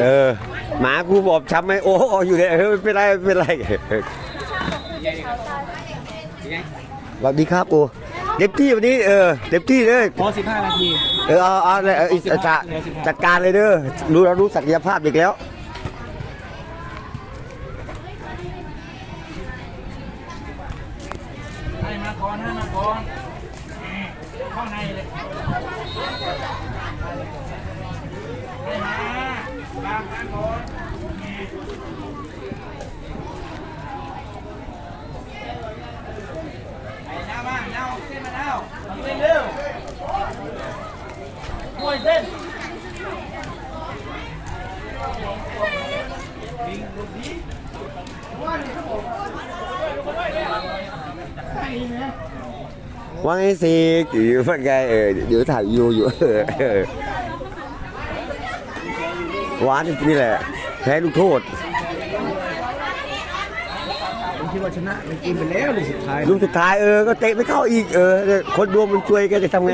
เออ หมากูบอบช้ำไหมโอ้โอ้อยู่เลยเออไม่เป็นไรไม่เป็นไรสวัสดีครับโอ้เต็มที่วันนี้เออเต็มที่เลยพอสิบห้านาที เออเอาเอาเลยเอาเอาจัดจัดการเลยเด้อรู้เรารู้ศักยภาพเด็กแล้วให้มาก่อนให้มาก่อนนี่เข้าในเลยให้มา บางมาก่อนนี่ไอ้ หวานนี่แหละแพ้ลูกโทษผมคิดว่าชนะมันกินไปแล้วเลยสุดท้ายลูกสุดท้ายเออก็เตะไม่เข้าอีกเออ คนดวงมันช่วยแกจะทำไง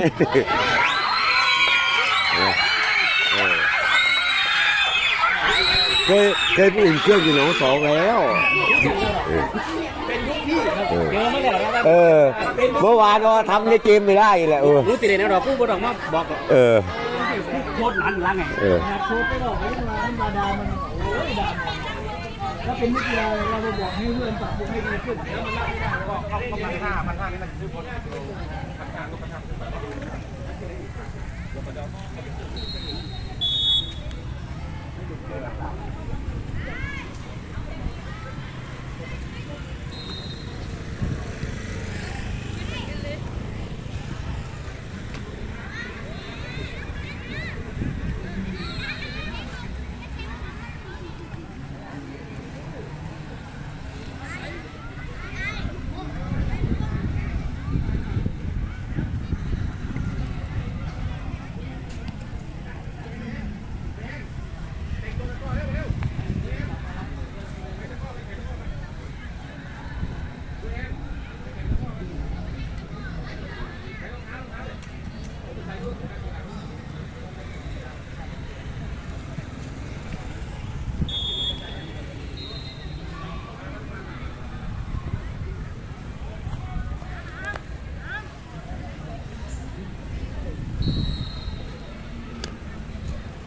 เคยเคยผู้อื่นเครื่องอยู่หนองสองแล้วเจอไม่ได้หรอกครับเออเมื่อวานเราทำในเกมไม่ได้แหละเออรู้สิเลยนะเราพูดบ่ต้องมาบอกเออ โคตรหลังหลังไงเออโคตรไม่บอกไม่ต้องมาธรรมดามันโอ้ยดาถ้าเป็นนิดเดียวเราไปบอกให้เพื่อนปรับปรุงให้ดีขึ้นแล้วมันไม่ได้ก็เขาก็พันห้าพันห้านี่มันซื้อคน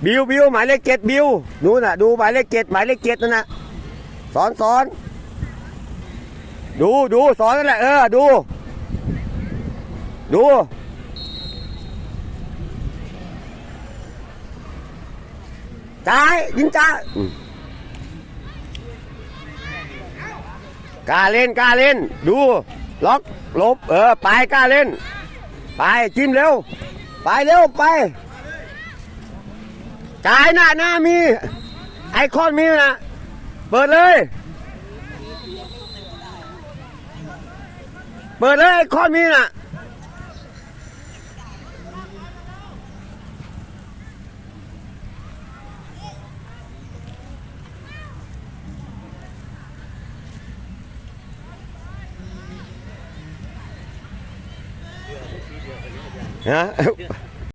บิวบิวหมายเลขเจ็ดบิวนู่นน่ะ ดูหมายเลขเจ็ดหมายเลขเจ็ดนั่นน่ะสอนสอนดูดูสอนนั่นแหละเออดู ดูจ่ายยิงจ่ายอืมกล้าเล่นกล้าเล่น ดู ล็อกหลบ เออ ไปกล้าเล่น ไปจิ้มเร็ว ไปเร็วไป จ่ายหน้าหน้ามี ไอคอนมีนะ เปิดเลย เปิดเลยไอคอนมีนะฮะ